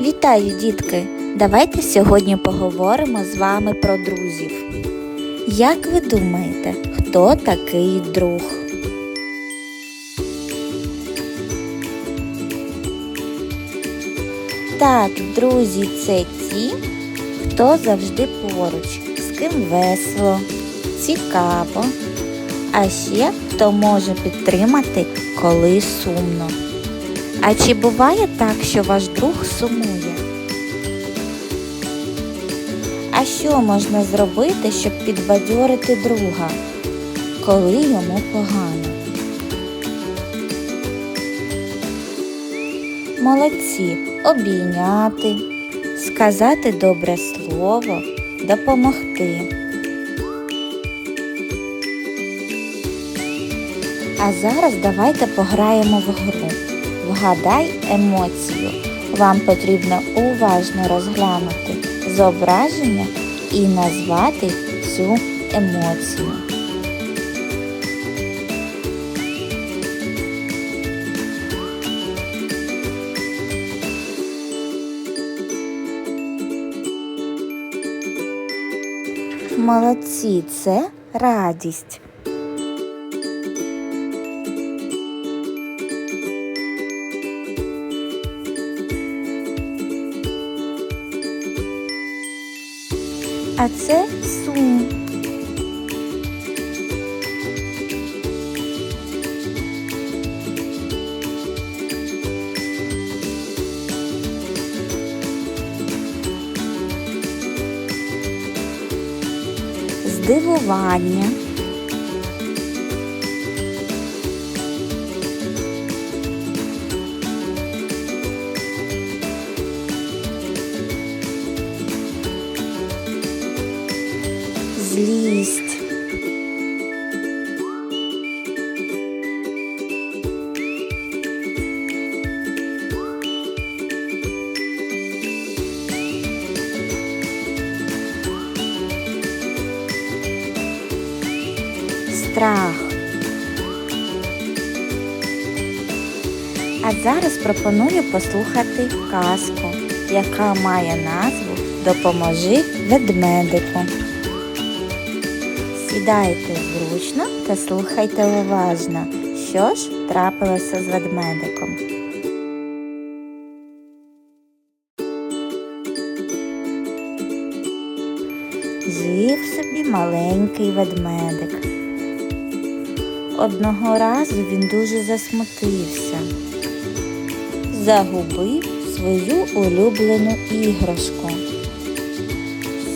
Вітаю, дітки! Давайте сьогодні поговоримо з вами про друзів. Як ви думаєте, хто такий друг? Так, друзі, це ті, хто завжди поруч, з ким весело, цікаво, а ще хто може підтримати, коли сумно. А чи буває так, що ваш друг сумує? А що можна зробити, щоб підбадьорити друга, коли йому погано? Молодці обійняти, сказати добре слово, допомогти. А зараз давайте пограємо в гру. Вгадай емоцію. Вам потрібно уважно розглянути зображення і назвати цю емоцію. Молодці, це радість. А це сум. Здивування. Злість. Страх. А зараз пропоную послухати казку, яка має назву Допоможи ведмедику. Сідайте зручно та слухайте уважно, що ж трапилося з ведмедиком. Жив собі маленький ведмедик. Одного разу він дуже засмутився, загубив свою улюблену іграшку.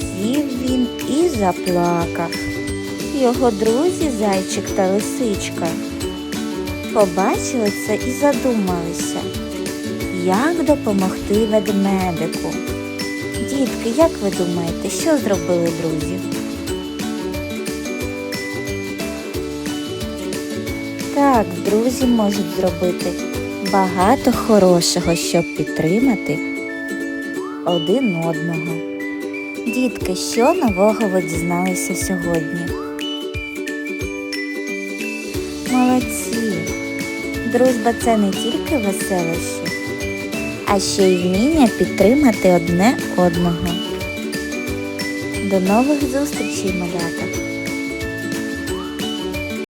Сів він і заплакав. Його друзі зайчик та лисичка побачили це і задумалися, як допомогти ведмедику. Дітки, як ви думаєте, що зробили друзі? Так, друзі можуть зробити багато хорошого, щоб підтримати один одного. Дітки, що нового ви дізналися сьогодні? Молодці! Дружба це не тільки веселощі, а ще й вміння підтримати одне одного. До нових зустрічей, малята!